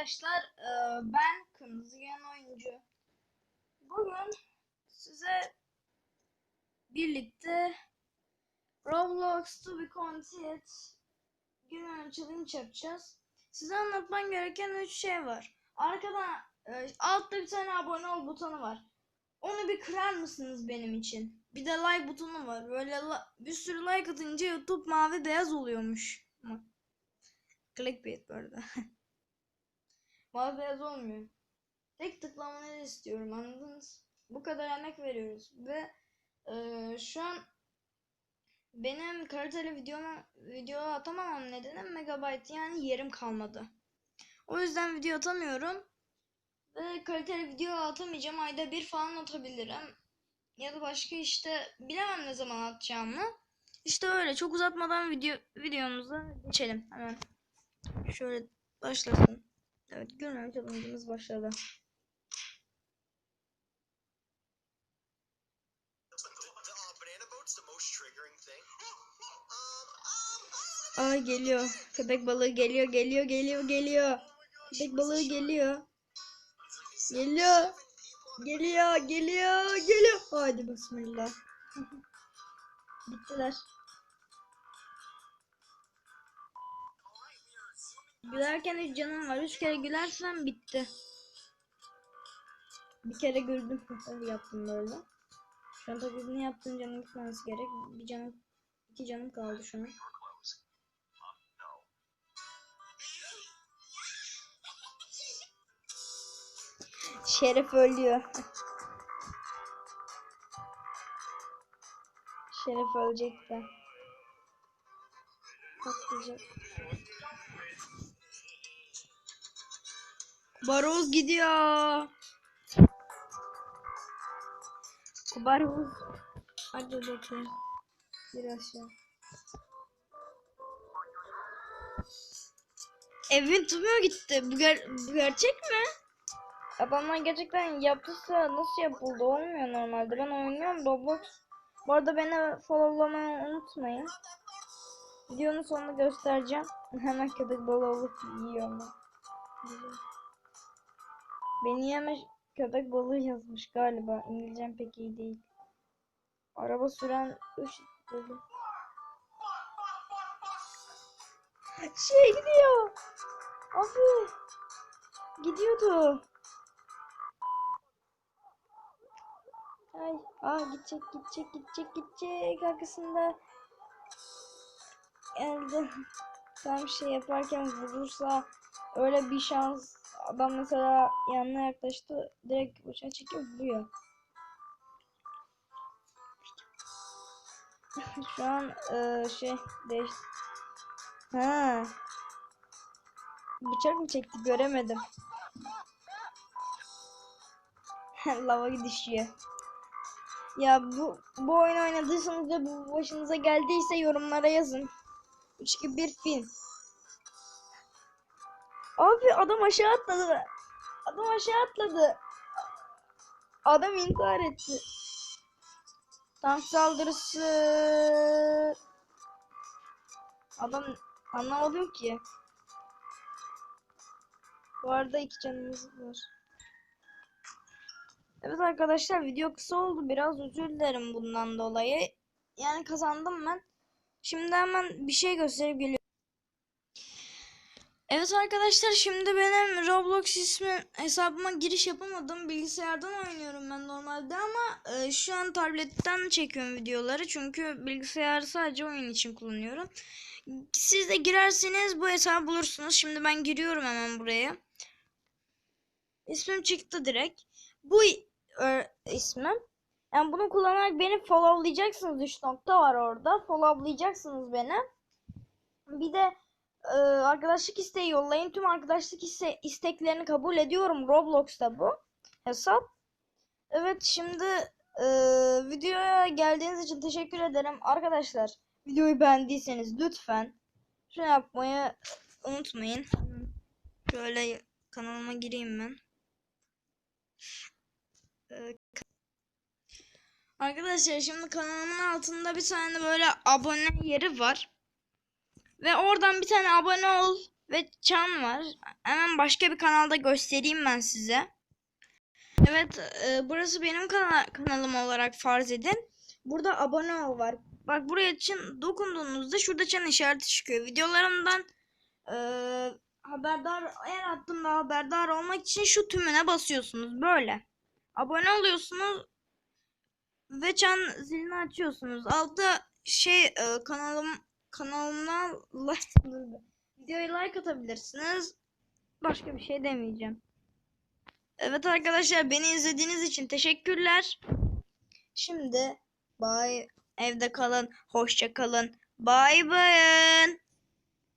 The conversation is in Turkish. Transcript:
arkadaşlar. Ee, Ben Kırmızı Yan Oyuncu. Bugün size birlikte Roblox To Be Content günü challenge yapacağız. Size anlatmam gereken 3 şey var. Arkada e, altta bir tane abone ol butonu var. Onu bir kırar mısınız benim için? Bir de like butonu var. Böyle bir sürü like atınca YouTube mavi beyaz oluyormuş. Clickbait bu arada. Mavi beyaz olmuyor. Tek tıklamanızı istiyorum anladınız? Bu kadar emek veriyoruz ve e, şu an benim kaliteli videomu video atamamam nedeni megabyte yani yerim kalmadı. O yüzden video atamıyorum. Ve kaliteli video atamayacağım. Ayda bir falan atabilirim. Ya da başka işte bilemem ne zaman atacağımı. İşte öyle. Çok uzatmadan video videomuza geçelim hemen. Şöyle başlasın. Evet, görmem challenge'ımız başladı. Ay geliyor. Köpek balığı geliyor, geliyor, geliyor, geliyor. Köpek balığı geliyor. Geliyor. Geliyor, geliyor, geliyor. Hadi bismillah. Bittiler. Gülerken üç canım var. Üç kere gülersen bitti. Bir kere güldüm. Yaptım böyle. Şu an taklidini yaptığın canım gitmesi gerek. Bir canım, iki canım kaldı şu an. Şeref ölüyor. Şeref ölecek de. Patlayacak. Baroz gidiyor. Baroz. Hadi bakayım. Bir aşağı. Evin tümü gitti. Bu, ger bu gerçek mi? Adamlar gerçekten yaptıysa nasıl yapıldı olmuyor normalde. Ben oynuyorum Roblox. Bu arada beni followlamayı unutmayın. Videonun sonunda göstereceğim. Hemen köpek balığı alıp yiyor mu? Beni yeme köpek balığı yazmış galiba. İngilizcem pek iyi değil. Araba süren üç dedi. Şey gidiyor. Abi. Gidiyordu. Ay, aa gidecek gidecek gidecek gidecek arkasında geldi. Tam şey yaparken vurursa öyle bir şans adam mesela yanına yaklaştı direkt bıçağı çekip vuruyor. Şu an eee, şey değiş. Ha. Bıçak mı çekti göremedim. Lava düşüyor. Ya bu bu oyun oynadıysanız ve bu başınıza geldiyse yorumlara yazın. 3 2 1 film. Abi adam aşağı atladı. Adam aşağı atladı. Adam intihar etti. Tank saldırısı. Adam anlamadım ki. Bu arada iki canımız var. Evet arkadaşlar video kısa oldu. Biraz özür dilerim bundan dolayı. Yani kazandım ben. Şimdi hemen bir şey gösterip geliyorum. Evet arkadaşlar şimdi benim Roblox ismi hesabıma giriş yapamadım. Bilgisayardan oynuyorum ben normalde ama e, şu an tabletten çekiyorum videoları. Çünkü bilgisayarı sadece oyun için kullanıyorum. Siz de girerseniz bu hesabı bulursunuz. Şimdi ben giriyorum hemen buraya. İsmim çıktı direkt. Bu e, ismim. Yani bunu kullanarak beni followlayacaksınız. 3 nokta var orada. Followlayacaksınız beni. Bir de e, arkadaşlık isteği yollayın. Tüm arkadaşlık iste isteklerini kabul ediyorum. Roblox'ta bu hesap. Evet şimdi e, videoya geldiğiniz için teşekkür ederim. Arkadaşlar videoyu beğendiyseniz lütfen şunu yapmayı unutmayın. Şöyle kanalıma gireyim ben. Ee, Arkadaşlar şimdi kanalımın altında bir tane böyle abone yeri var. Ve oradan bir tane abone ol ve Çan var. Hemen başka bir kanalda göstereyim ben size. Evet, e, burası benim kana- kanalım olarak farz edin. Burada abone ol var. Bak buraya için dokunduğunuzda şurada çan işareti çıkıyor. Videolarımdan e, haberdar eğer attığımda haberdar olmak için şu tümüne basıyorsunuz böyle. Abone oluyorsunuz ve çan zilini açıyorsunuz. Altta şey e, kanalım kanalımdan like, videoya like atabilirsiniz. Başka bir şey demeyeceğim. Evet arkadaşlar beni izlediğiniz için teşekkürler. Şimdi bye evde kalın, hoşça kalın. Bye bye.